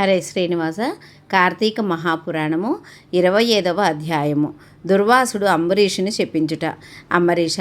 హరే శ్రీనివాస. కార్తీక మహాపురాణము ఇరవై ఐదవ అధ్యాయము. దుర్వాసుడు అంబరీషుని చెప్పించుట అంబరీష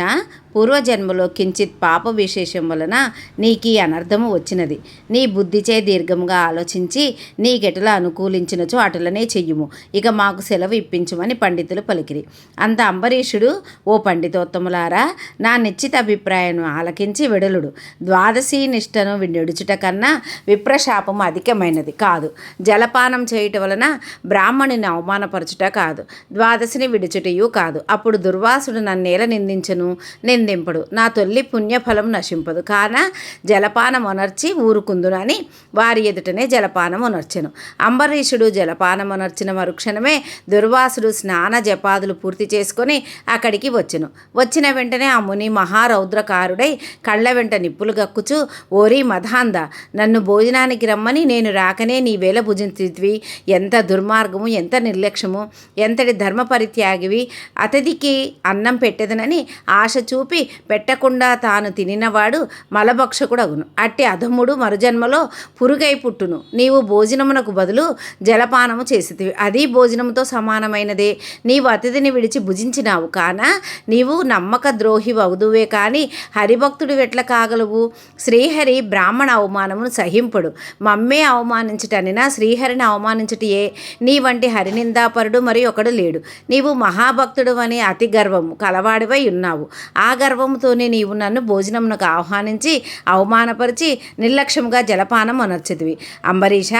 పూర్వజన్మలో కించిత్ పాప విశేషం వలన నీకీ అనర్థము వచ్చినది. నీ బుద్ధిచే దీర్ఘముగా ఆలోచించి నీకెటుల అనుకూలించినచో అటులనే చెయ్యుము. ఇక మాకు సెలవు ఇప్పించమని పండితులు పలికిరి. అంత అంబరీషుడు ఓ పండితోత్తములారా నా నిశ్చిత అభిప్రాయం ఆలకించి వెడలుడు. ద్వాదశి నిష్టను విడుచుట కన్నా విప్రశాపము అధికమైనది కాదు. జలపానం చేయుట వలన బ్రాహ్మణుని అవమానపరచుట కాదు ద్వాదశిని విడుచుటయు కాదు. అప్పుడు దుర్వాసుడు నన్నేల నిందించను నిందింపడు. నా తొల్లి పుణ్యఫలం నశింపదు. కాన జలపానం అనర్చి ఊరుకుందునని వారి ఎదుటనే జలపానం అనర్చెను అంబరీషుడు జలపానం అనర్చిన మరుక్షణమే దుర్వాసుడు స్నాన జపాదులు పూర్తి చేసుకొని అక్కడికి వచ్చెను. వచ్చిన వెంటనే ఆ ముని మహారౌద్రకారుడై కళ్ళ వెంట నిప్పులు గక్కుచు ఓరి మధాంద నన్ను భోజనానికి రమ్మని నేను రాకనే నీ వేల భుజించితివి. ఎంత దుర్మార్గము ఎంత నిర్లక్ష్యము ఎంతటి ధర్మ పరిత్యాగివి అతడికి అన్నం పెట్టెదనని ఆశ చూపి పెట్టకుండా తాను తినినవాడు మలభక్షకుడగును. అట్టి అధముడు మరుజన్మలో పురుగై పుట్టును. నీవు భోజనమునకు బదులు జలపానము చేసితివి. అది భోజనముతో సమానమైనదే. నీవు అతిథిని విడిచి భుజించినావు కాన? నీవు నమ్మక ద్రోహి అవుదువే కానీ హరిభక్తుడు ఎట్ల కాగలవు? శ్రీహరి బ్రాహ్మణ అవమానమును సహింపడు. మమ్మే అవమానించటనినా శ్రీహరిని అవమానించటియే నీ వంటి హరినిందాపరుడు మరి ఒకడు లేడు. నీవు మహాభక్తుడు అని అతి గర్వము కలవాడివై ఉన్నావు. ఆ గర్వముతోనే నీవు నన్ను భోజనమునకు ఆహ్వానించి అవమానపరిచి నిర్లక్ష్యముగా జలపానం అనర్చితివి అంబరీష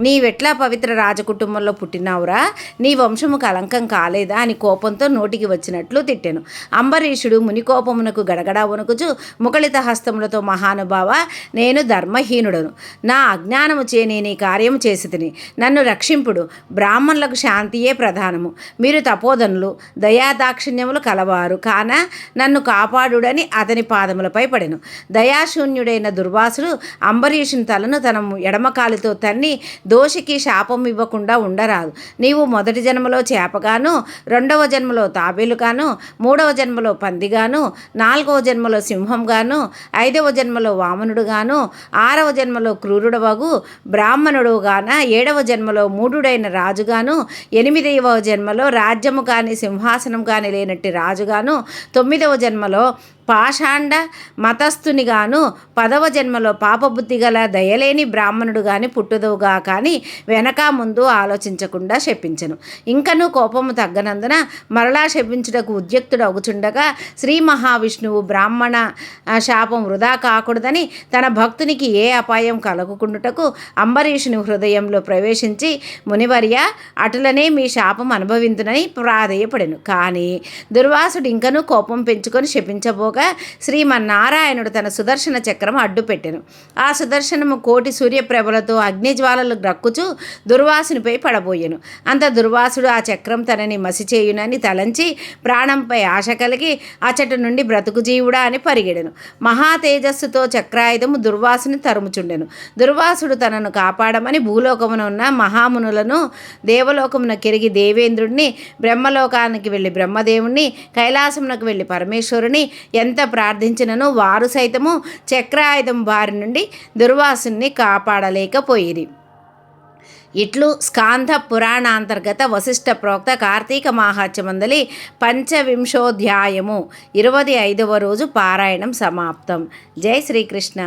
నీవెట్లా పవిత్ర రాజకుటుంబంలో పుట్టినావురా? నీ వంశము కలంకం కాలేదా అని కోపంతో నోటికి వచ్చినట్లు తిట్టెను. అంబరీషుడు ముని కోపమునకు గడగడా వణుకుచు ముఖళిత హస్తములతో మహానుభావ నేను ధర్మహీనుడను. నా అజ్ఞానము చే నేను ఈ కార్యము చేసి తిని నన్ను రక్షింపుడు. బ్రాహ్మణులకు శాంతియే ప్రధానము. మీరు తపోధనులు దయాదాక్షిణ్యములు కలవారు. కాన నన్ను కాపాడుడని అతని పాదములపై పడెను. దయాశూన్యుడైన దుర్వాసుడు అంబరీషుని తలను తన ఎడమకాలితో తన్ని దోషికి శాపం ఇవ్వకుండా ఉండరాదు. నీవు మొదటి జన్మలో చేపగాను రెండవ జన్మలో తాబేలుగాను మూడవ జన్మలో పందిగాను నాలుగవ జన్మలో సింహంగాను ఐదవ జన్మలో వామనుడుగాను ఆరవ జన్మలో క్రూరుడవగు బ్రాహ్మణుడుగాన ఏడవ జన్మలో మూఢుడైన రాజుగాను ఎనిమిదవ జన్మలో రాజ్యము కానీ సింహాసనం కానీ లేనట్టి రాజుగాను తొమ్మిదవ జన్మలో పాషాండ మతస్థునిగాను పదవ జన్మలో పాపబుద్ధి గల దయలేని బ్రాహ్మణుడు గాని పుట్టుదువుగా కానీ వెనక ముందు ఆలోచించకుండా శపించను. ఇంకనూ కోపము తగ్గనందున మరలా శపించుటకు ఉద్యక్తుడు అగుచుండగా శ్రీ మహావిష్ణువు బ్రాహ్మణ శాపం వృధా కాకూడదని తన భక్తునికి ఏ అపాయం కలగకుండుటకు అంబరీషుని హృదయంలో ప్రవేశించి మునివర్య అటులనే మీ శాపం అనుభవింతునని ప్రాధేయపడెను. కానీ దుర్వాసుడు ఇంకనూ కోపం పెంచుకొని శపించబోగా శ్రీమన్నారాయణుడు తన సుదర్శన చక్రం అడ్డుపెట్టెను. ఆ సుదర్శనము కోటి సూర్యప్రభలతో అగ్నిజ్వాలలు గ్రక్కుచు దుర్వాసునిపై పడబోయెను. అంత దుర్వాసుడు ఆ చక్రం తనని మసిచేయునని తలంచి ప్రాణంపై ఆశ కలిగి అచట నుండి బ్రతుకు జీవుడా అని పరిగెడెను. మహా తేజస్సుతో చక్రాయుధము దుర్వాసుని తరుముచుండెను. దుర్వాసుడు తనను కాపాడమని భూలోకమున ఉన్న మహామునులను దేవలోకమున కెరిగి దేవేంద్రుడిని బ్రహ్మలోకానికి వెళ్ళి బ్రహ్మదేవుణ్ణి కైలాసమునకు వెళ్ళి పరమేశ్వరుని ఎంత ప్రార్థించినను వారు సైతము చక్రాయుధం వారి నుండి దుర్వాసుని కాపాడలేకపోయిరి. ఇట్లు స్కాంధ పురాణాంతర్గత వశిష్ఠ ప్రోక్త కార్తీక మాహాత్యమందలి పంచవింశోధ్యాయము ఇరవై ఐదవ రోజు పారాయణం సమాప్తం. జై శ్రీకృష్ణ.